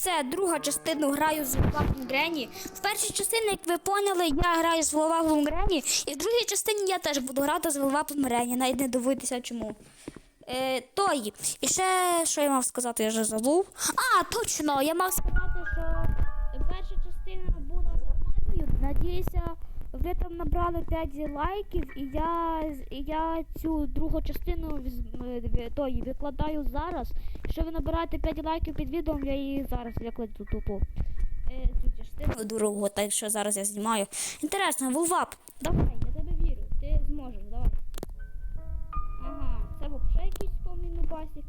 Це друга частина граю з Воваклом Грені. В першій частині, як ви поняли, я граю з Воваклом Грені, і в другій частині я теж буду грати з Воваклом Грені, навіть не дивитися чому. Е, той. І ще, що я мав сказати, я вже забув. А, точно! Я мав сказати, що перша частина була нормальною. Надіюся, ви там набрали 5 лайків, і я, і я цю другу частину е, той, викладаю зараз. Якщо ви набираєте 5 лайків під відео, я її зараз викладу тупо. Е, цю частину другу, так що зараз я знімаю. Інтересно, Вулвап, давай, я тебе вірю, ти зможеш, давай. Ага, це взагалі якийсь повний нубасик.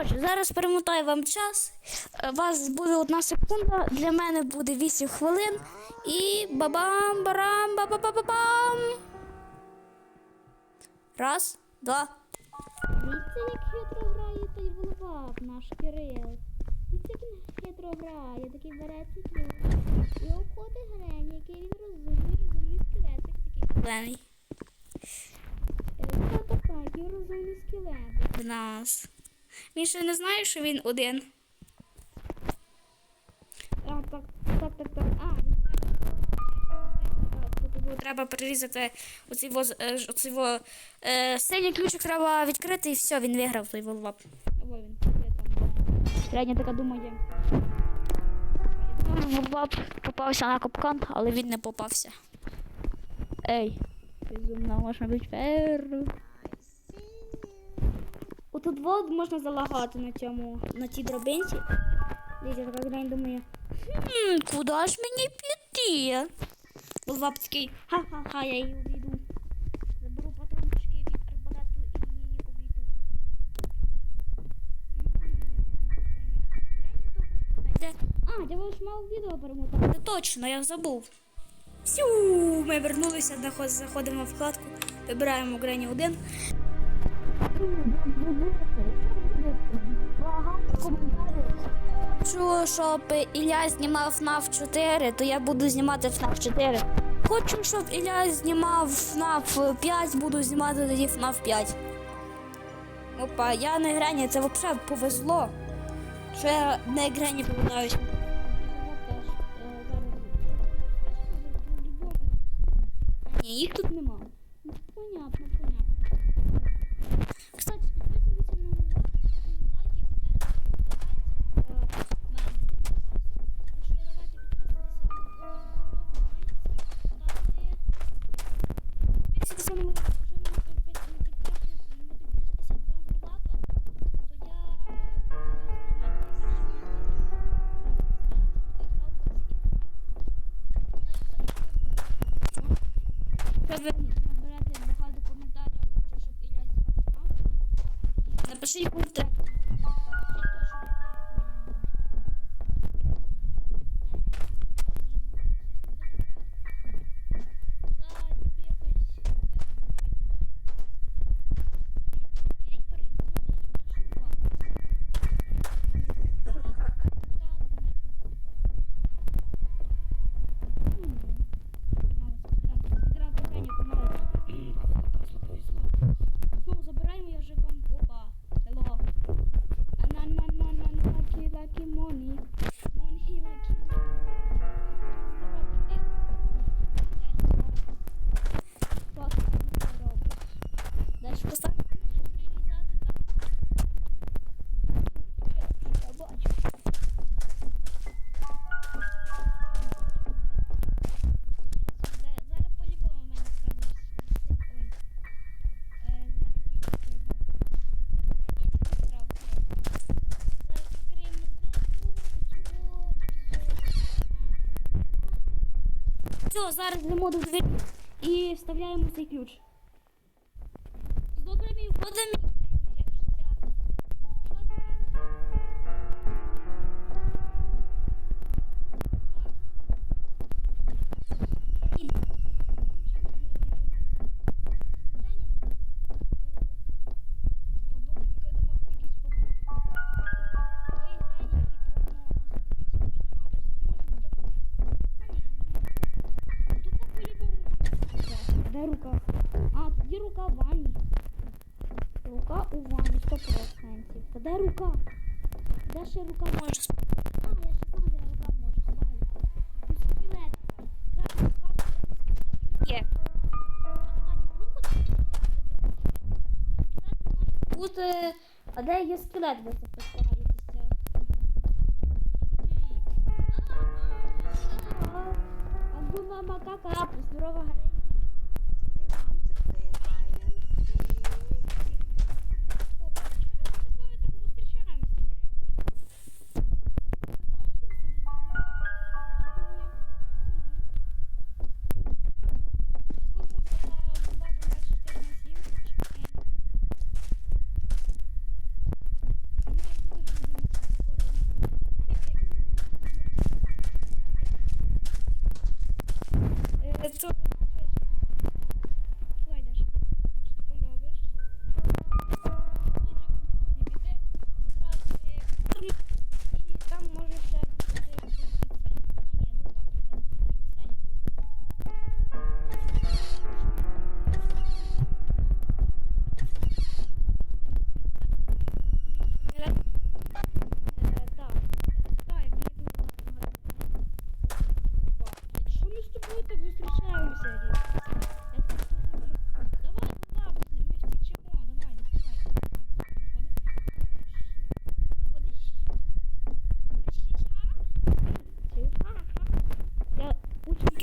Коротше, зараз перемотаю вам час. Е, У вас буде одна секунда, для мене буде 8 хвилин. І бабам барам ба ба ба ба бам Раз, два. Дивіться, як хитро грає той волвап, наш Кирил. Дивіться, як він хитро грає, такий бере ключ. І обходить грень, який він розумний, розумний скелетик такий. Зелений. Е, Та так, так, який розумний скелетик. В нас. Він ще не знає, що він один. А, так, так, так, так. А, тут треба перерізати оцей воз, е, оцей во, е, синій ключик треба відкрити і все, він виграв той волвап. Ой, він там. Середня така думає. Волвап попався на капкан, але він не попався. Ей, безумно, можна бути фер. Отут вот можна залагати на цьому, на цій дробинці. Дивіться, така грань думає. Хм, куди ж мені піти? Такий, ха-ха-ха, я її обійду. Заберу патрончики від арбалету і її обійду. Де? А, я ж мав відео перемотати. Та точно, я забув. Сю, ми вернулися, заходимо в вкладку, вибираємо Грені 1. Хочу, щоб Ілля знімав FNAF 4, то я буду знімати FNAF 4. Хочу, щоб Ілля знімав FNAF 5, буду знімати тоді FNAF 5. Опа, я не Грені, це взагалі повезло. Що я не Грені попадаюсь. Я теж е, зараз. По-любому. Ні, їх тут нема. Якщо ви наберете Напишіть коментарів, Все, зараз йдемо до двері і вставляємо цей ключ. З добрими входами, Це рука. А, тоді рука в ванні. Рука у ванні, 100%. Та де рука? Де ще рука може? А, я ще там, де рука може. У є. Бути... А де є скелет, де це постараєтеся? Або мама кака, здорова гаря. Е, Це...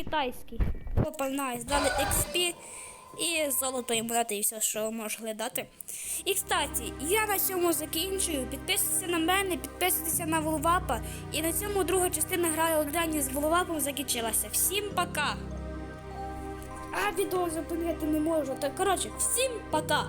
китайський. Опа, найс, дали XP і золотої монети і все, що могли дати. І кстати, я на цьому закінчую. Підписуйтесь на мене, підписуйтесь на Волвапа. І на цьому друга частина грані з Волвапом закінчилася. Всім пока! А відео зупинити не можу. Так коротше, всім пока!